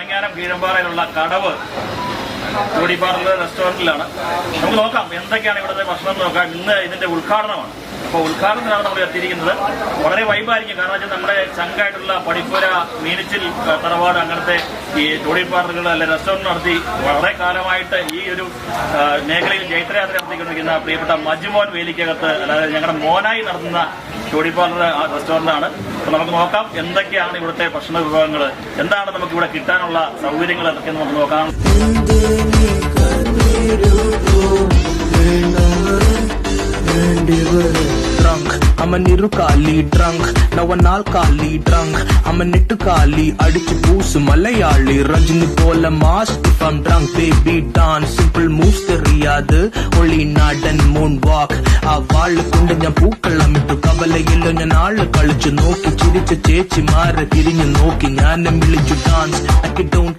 കണ്ണങ്ങാനം കീഴമ്പാറയിലുള്ള കടവ് കൂടിപ്പാറിലെ റെസ്റ്റോറന്റിലാണ് നമുക്ക് നോക്കാം എന്തൊക്കെയാണ് ഇവിടുത്തെ ഭക്ഷണം നോക്കാം. ഇന്ന് ഇതിന്റെ ഉദ്ഘാടനമാണ്. അപ്പോൾ ഉദ്ഘാടനത്തിനാണ് നമ്മൾ എത്തിയിരിക്കുന്നത്. വളരെ വൈബായിരിക്കും. കാരണം വെച്ചാൽ നമ്മുടെ ചങ്കായിട്ടുള്ള പടിപ്പുര മീനച്ചിൽ തറവാട് അങ്ങനത്തെ ഈ ടോടിപ്പാറുകൾ അല്ലെ റെസ്റ്റോറന്റ് നടത്തി വളരെ കാലമായിട്ട് ഈ ഒരു മേഖലയിൽ ജൈത്രയാത്ര നടത്തിക്കൊണ്ടിരിക്കുന്ന പ്രിയപ്പെട്ട മജുമോൻ വേലിക്കകത്ത് അതായത് ഞങ്ങളുടെ മോനായി നടത്തുന്ന ടോടിപ്പാറിന്റെ റെസ്റ്റോറന്റ് ആണ്. അപ്പോൾ നമുക്ക് നോക്കാം എന്തൊക്കെയാണ് ഇവിടുത്തെ ഭക്ഷണ വിഭവങ്ങൾ എന്താണ് നമുക്ക് ഇവിടെ കിട്ടാനുള്ള സൗകര്യങ്ങൾ എന്തൊക്കെയെന്ന് നമുക്ക് നോക്കാം. വണ്ടികൾ ഡ്രങ്ക് അവൻ ഇരുകാലി ഡ്രങ്ക് നവൻ ആൾക്കാലി ഡ്രങ്ക് അവൻ എട്ടുകാലി അടിച്ചു പൂസ് മലയാളി രഞ്ജിനി പോലെ mass if I'm drunk dance simple moves തെറിയാത് ഒളി മൂൺ വാക്ക് ആ വാൾ കൊണ്ട് ഞാൻ പൂക്കളമിട്ടു കവലയില്ല ഞാൻ ആൾ കളിച്ചു നോക്കി ചിരിച്ച ചേച്ചിമാരെ തിരിഞ്ഞു നോക്കി ഞാൻ വിളിച്ചു ഡാൻസ് അക്കി ഡൗൺ